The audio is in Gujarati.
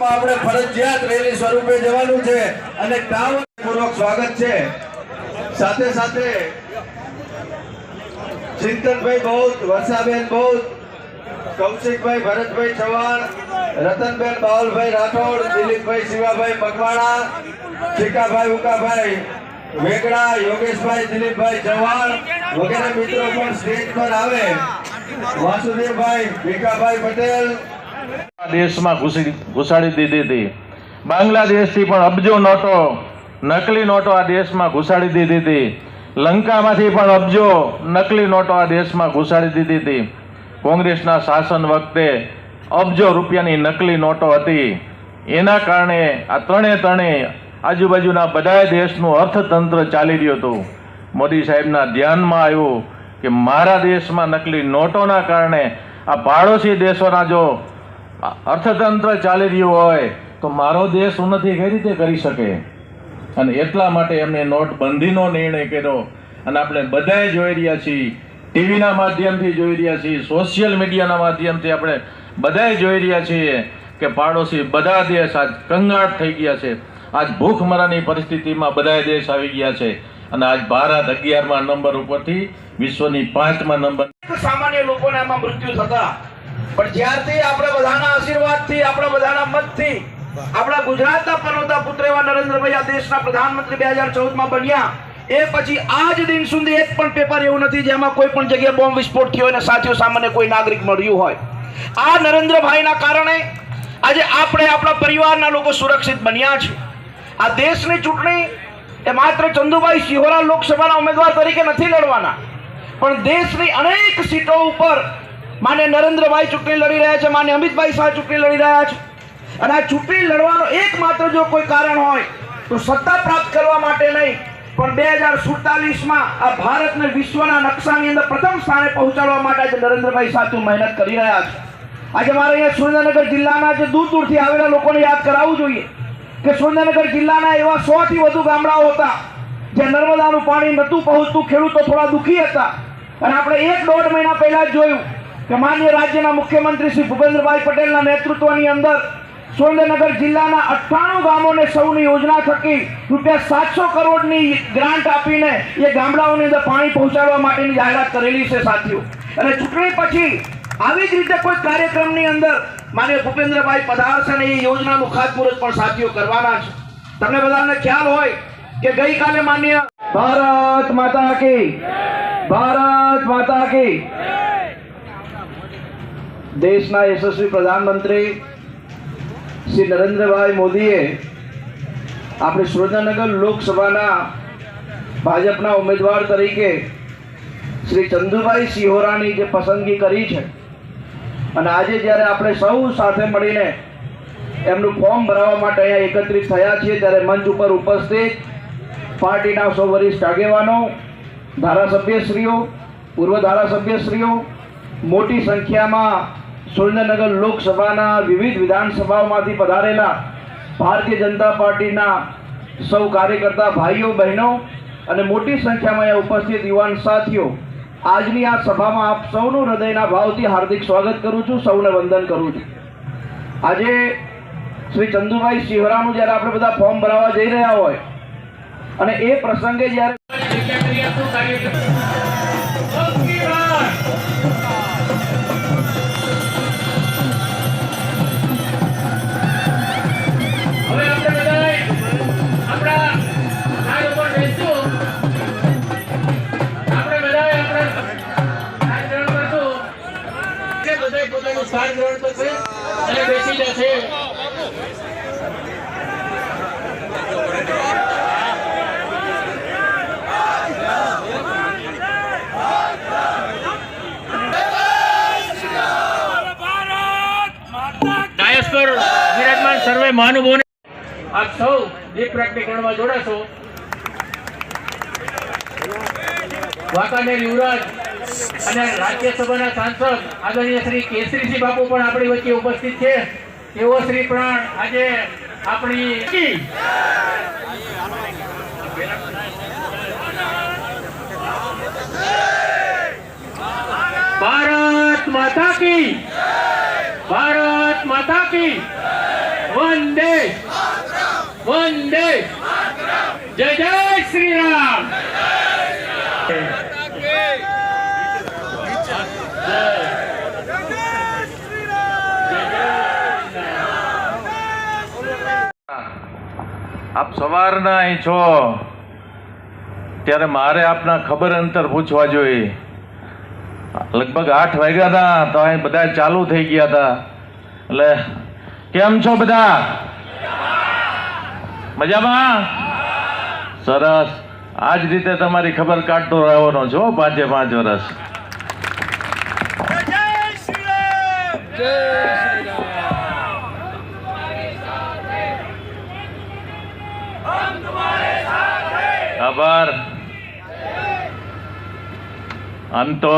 ફરજિયાત રેલી સ્વરૂપે જવાનું છે અને પૂર્વક સ્વાગત છે. સાથે સાથે ચિંતનભાઈ બૌદ્ધ, વર્ષાબેન બૌદ્ધ, કૌશિકભાઈ, ભરતભાઈ ચૌહાણ, રતનબેન બાવલભાઈ રાઠોડ, દિલીપભાઈ શિવાભાઈ મકવાણા ચીકાભાઈ ઉકાભાઈ વેગડા, યોગેશભાઈ, દિલીપભાઈ ચૌહાણ વગેરે મિત્રો પણ સ્ટેજ પર આવે. વાસુદેવભાઈ, ભીખાભાઈ પટેલ દેશમાં ઘૂસી ઘુસાડી દીધી હતી. બાંગ્લાદેશથી પણ અબજો નોટો, નકલી નોટો આ દેશમાં ઘુસાડી દીધી હતી. લંકામાંથી પણ અબજો, નકલી નોટો આ દેશમાં ઘુસાડી દીધી હતી. કોંગ્રેસના શાસન વખતે અબજો રૂપિયાની નકલી નોટો હતી. એના કારણે આ ત્રણે ત્રણે આજુબાજુના બધા દેશનું અર્થતંત્ર ચાલી રહ્યું હતું. મોદી સાહેબના ધ્યાનમાં આવ્યું કે મારા દેશમાં નકલી નોટોના કારણે આ પાડોશી દેશોના જો અર્થતંત્ર ચાલી રહ્યું હોય તો મારો દેશ ઉન્નતિ કઈ રીતે કરી શકે? અને એટલા માટે એમને નોટબંધીનો નિર્ણય કર્યો અને આપણે બધાએ જોઈ રહ્યા છીએ, ટીવીના માધ્યમથી જોઈ રહ્યા છીએ, સોશિયલ મીડિયાના માધ્યમથી આપણે બધાએ જોઈ રહ્યા છીએ કે પાડોશી બધા દેશ આજ કંગાળ થઈ ગયા છે. આજ ભૂખમરાની પરિસ્થિતિમાં બધા દેશ આવી ગયા છે. અને આજ ભારત અગિયારમા નંબર ઉપરથી વિશ્વની પાંચમા નંબર સામાન્ય લોકોને આમાં મૃત્યુ થતા પણ જ્યારથી આપણા બધાના આશીર્વાદથી, આપણા બધાના મતથી, આપણા ગુજરાતના પનોતા પુત્ર એવા નરેન્દ્રભાઈ આ દેશના પ્રધાનમંત્રી બે હજાર ચૌદમાં બન્યા, એ પછી આજ દિન સુધી એક પણ પેપર એવું નથી જેમાં કોઈ પણ જગ્યાએ બોમ્બ વિસ્ફોટ થયો અને સાથીઓ સામાન્ય કોઈ નાગરિક મળ્યું હોય. આ નરેન્દ્રભાઈના કારણે આજે આપણે આપણા પરિવારના લોકો સુરક્ષિત બન્યા છે આ દેશની ચૂંટણી એ માત્ર ચંદુભાઈ સિહોરા લોકસભાના ઉમેદવાર તરીકે નથી લડવાના, પણ દેશની અનેક સીટો ઉપર માન્ય નરેન્દ્રભાઈ ચૂંટણી લડી રહ્યા છે, માને અમિતભાઈ શાહ ચૂંટણી લડી રહ્યા છે. અને આ ચૂંટણી લડવાનો એકમાત્ર જો કોઈ કારણ હોય, તો સત્તા પ્રાપ્ત કરવા માટે નહીં, પણ બે હજાર સુડતાલીસમાં આ ભારતને વિશ્વના નકશાની અંદર પ્રથમ સ્થાને પહોંચાડવા માટે આજે નરેન્દ્રભાઈ સાચું મહેનત કરી રહ્યા છે. આજે મારે અહીંયા સુરેન્દ્રનગર જિલ્લાના જે દૂર દૂરથી આવેલા લોકોને યાદ કરાવવું જોઈએ કે સુરેન્દ્રનગર જિલ્લાના એવા સોથી વધુ ગામડાઓ હતા, જ્યાં નર્મદાનું પાણી નહોતું પહોંચતું, ખેડૂતો થોડા દુઃખી હતા. અને આપણે એક દોઢ મહિના પહેલાં જ જોયું કે રાજ્યના મુખ્યમંત્રી શ્રી ભૂપેન્દ્રભાઈ પટેલના નેતૃત્વની અંદર સુરેન્દ્રનગર જિલ્લાના અઠ્ઠાણું ગામોને સૌની યોજના થકી રૂપિયા સાતસો કરોડની ગ્રાન્ટ આપીને એ ગામડાઓની અંદર પાણી પહોંચાડવા માટેની જાહેરાત કરેલી છે સાથીઓ. અને ચૂંટણી પછી આવી જ રીતે કોઈ કાર્યક્રમની અંદર માન્ય ભૂપેન્દ્રભાઈ પધારશે અને એ યોજનાનું ખાતમુહૂર્ત પણ સાથીઓ કરવાના છે. તમને બધાને ખ્યાલ હોય કે ગઈકાલે માન્ય ભારત માતા કી. ભારત માતા કી. દેશના યશસ્વી પ્રધાનમંત્રી શ્રી નરેન્દ્રભાઈ મોદીએ આપણે સુરેન્દ્રનગર લોકસભાના ભાજપના ઉમેદવાર તરીકે શ્રી ચંદુભાઈ સિંહોરાની જે પસંદગી કરી છે અને આજે જ્યારે આપણે સૌ સાથે મળીને એમનું ફોર્મ ભરાવવા માટે અહીંયા એકત્રિત થયા છીએ, ત્યારે મંચ ઉપર ઉપસ્થિત પાર્ટીના સૌ વરિષ્ઠ આગેવાનો, ધારાસભ્યશ્રીઓ, પૂર્વ ધારાસભ્યશ્રીઓ, મોટી સંખ્યામાં સુરેન્દ્રનગર લોકસભાના વિવિધ વિધાનસભાઓમાંથી પધારેલા ભારતીય જનતા પાર્ટીના સૌ કાર્યકર્તા ભાઈઓ, બહેનો અને મોટી સંખ્યામાં ઉપસ્થિત યુવાન સાથીઓ, આજની આ સભામાં આપ સૌનું હૃદયના ભાવથી હાર્દિક સ્વાગત કરું છું, સૌને વંદન કરું છું. આજે શ્રી ચંદુભાઈ સિંહરાનું જ્યારે આપણે બધા ફોર્મ ભરાવવા જઈ રહ્યા હોય અને એ પ્રસંગે જ્યારે પર વિરાજમાન સર્વે મહાનુભાવોને આપ સૌ દીપ પ્રાગટ્યકરણમાં જોડાશો. વાંકાનેર અને રાજ્યસભાના સાંસદ આદરણીય શ્રી કેસરીસિંહ બાપુ પણ આપણી વચ્ચે ઉપસ્થિત છે. તેઓ શ્રી પ્રાણ આજે આપણી ભારત માતા કી. ભારત માતા કી. વંદે. વંદે. જય જય શ્રી રામ આપ સવારના અહીં છો. ત્યારે મારે આપના ખબર અંતર પૂછવા જોઈએ. લગભગ આઠ વાગ્યા હતા તો અહીં બધા ચાલુ થઈ ગયા હતા. એટલે કેમ છો બધા? મજામાં? સરસ. આ જ રીતે તમારી ખબર કાઢતો રહેવાનો છો પાંચે પાંચ વર્ષ આભાર આમ તો